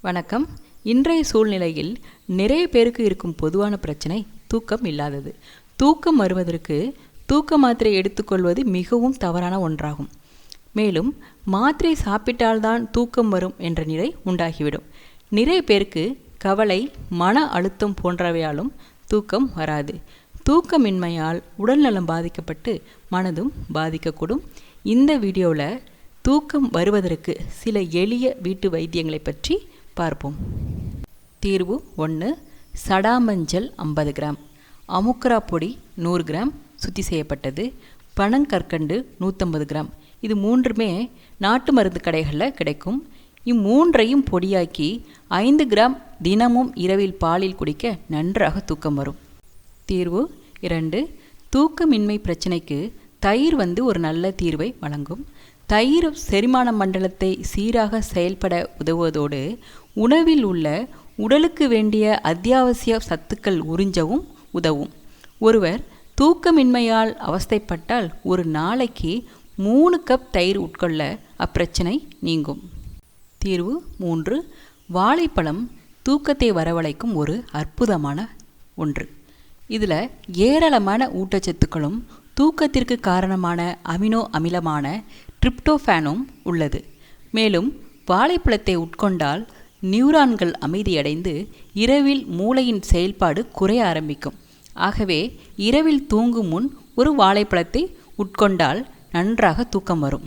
வணக்கம். இன்றைய சூழ்நிலையில் நிறைய பேருக்கு இருக்கும் பொதுவான பிரச்சனை தூக்கம் இல்லாதது. தூக்கம் வருவதற்கு தூக்க மாத்திரை எடுத்துக்கொள்வது மிகவும் தவறான ஒன்றாகும். மேலும் மாத்திரை சாப்பிட்டால்தான் தூக்கம் வரும் என்ற நிலை உண்டாகிவிடும். நிறைய பேருக்கு கவலை மன அழுத்தம் போன்றவையாலும் தூக்கம் வராது. தூக்கமின்மையால் உடல்நலம் பாதிக்கப்பட்டு மனதும் பாதிக்கக்கூடும். இந்த வீடியோவில் தூக்கம் வருவதற்கு சில எளிய வீட்டு வைத்தியங்களை பற்றி பார்ப்போம். தீர்வு ஒன்று சடாமஞ்சள் ஐம்பது கிராம். அமுக்ரா பொடி நூறு கிராம் சுத்தி செய்யப்பட்டது. பனங்கற்கண்டு நூற்றம்பது கிராம். இது மூன்றுமே நாட்டு மருந்து கடைகளில் கிடைக்கும். இம்மூன்றையும் பொடியாக்கி ஐந்து கிராம் தினமும் இரவில் பாலில் குடிக்க நன்றாக தூக்கம் வரும். தீர்வு இரண்டு தூக்கமின்மை பிரச்சனைக்கு தயிர் வந்து ஒரு நல்ல தீர்வை வழங்கும். தயிர் செரிமான மண்டலத்தை சீராக செயல்பட உதவுவதோடு உணவில் உள்ள உடலுக்கு வேண்டிய அத்தியாவசிய சத்துக்கள் உறிஞ்சவும் உதவும். ஒருவர் தூக்கமின்மையால் அவஸ்தைப்பட்டால் ஒரு நாளைக்கு மூணு கப் தயிர் உட்கொள்ள அப்பிரச்சனை நீங்கும். தீர்வு மூன்று. வாழைப்பழம் தூக்கத்தை வரவழைக்கும் ஒரு அற்புதமான ஒன்று. இதில் ஏராளமான ஊட்டச்சத்துக்களும் தூக்கத்திற்கு காரணமான அமினோ அமிலமான ட்ரிப்டோஃபேனும் உள்ளது. மேலும் வாழைப்பழத்தை உட்கொண்டால் நியூரான்கள் அமைதியடைந்து இரவில் மூளையின் செயல்பாடு குறைய ஆரம்பிக்கும். ஆகவே இரவில் தூங்கும் முன் ஒரு வாழைப்பழத்தை உட்கொண்டால் நன்றாக தூக்கம் வரும்.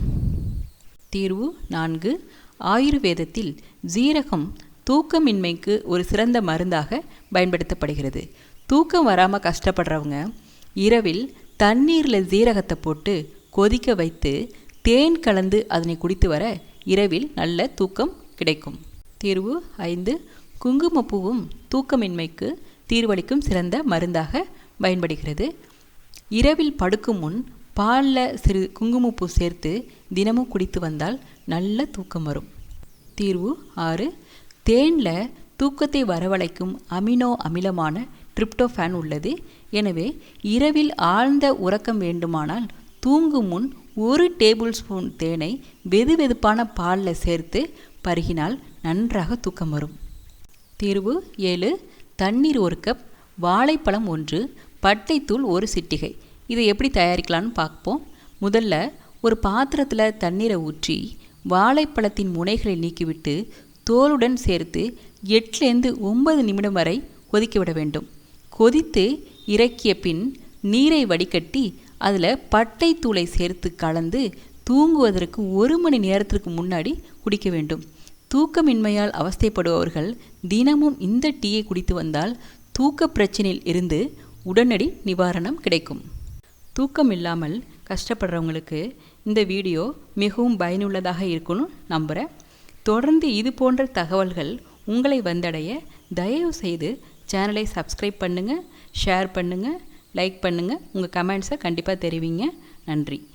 தீர்வு நான்கு. ஆயுர்வேதத்தில் ஜீரகம் தூக்கமின்மைக்கு ஒரு சிறந்த மருந்தாக பயன்படுத்தப்படுகிறது. தூக்கம் வராமல் கஷ்டப்படுறவங்க இரவில் தண்ணீரில் ஜீரகத்தை போட்டு கொதிக்க வைத்து தேன் கலந்து அதனை குடித்து வர இரவில் நல்ல தூக்கம் கிடைக்கும். தீர்வு ஐந்து. குங்குமப்பூவும் தூக்கமின்மைக்கு தீர்வளிக்கும் சிறந்த மருந்தாக பயன்படுகிறது. இரவில் படுக்கும் முன் பாலில் சிறு குங்குமப்பூ சேர்த்து தினமும் குடித்து வந்தால் நல்ல தூக்கம் வரும். தீர்வு ஆறு. தேனில் தூக்கத்தை வரவழைக்கும் அமினோ அமிலமான ட்ரிப்டோஃபேன் உள்ளது. எனவே இரவில் ஆழ்ந்த உறக்கம் வேண்டுமானால் தூங்கும் முன் ஒரு டேபிள் ஸ்பூன் தேனை வெது வெதுப்பான பாலில் சேர்த்து பருகினால் நன்றாக தூக்கம் வரும். தீர்வு ஏழு. தண்ணீர் ஒரு கப் வாழைப்பழம் ஒன்று பட்டைத்தூள் ஒரு சிட்டிகை. இதை எப்படி தயாரிக்கலான்னு பார்ப்போம். முதல்ல ஒரு பாத்திரத்தில் தண்ணீரை ஊற்றி வாழைப்பழத்தின் முனைகளை நீக்கிவிட்டு தோலுடன் சேர்த்து எட்டுலேருந்து ஒன்பது நிமிடம் வரை கொதிக்க விட வேண்டும். கொதித்து இறக்கிய பின் நீரை வடிகட்டி அதில் பட்டை தூளை சேர்த்து கலந்து தூங்குவதற்கு ஒரு மணி நேரத்திற்கு முன்னாடி குடிக்க வேண்டும். தூக்கமின்மையால் அவஸ்தைப்படுபவர்கள் தினமும் இந்த டீயை குடித்து வந்தால் தூக்க பிரச்சனையில் இருந்து உடனடி நிவாரணம் கிடைக்கும். தூக்கம் இல்லாமல் கஷ்டப்படுறவங்களுக்கு இந்த வீடியோ மிகவும் பயனுள்ளதாக இருக்கும்னு நம்புகிறேன் தொடர்ந்து இது போன்ற தகவல்கள் உங்களை வந்தடைய தயவு செய்து சேனலை சப்ஸ்கிரைப் பண்ணுங்கள் ஷேர் பண்ணுங்கள் லைக் பண்ணுங்கள் உங்கள் கமெண்ட்ஸை கண்டிப்பாக தெரிவிங்க. நன்றி.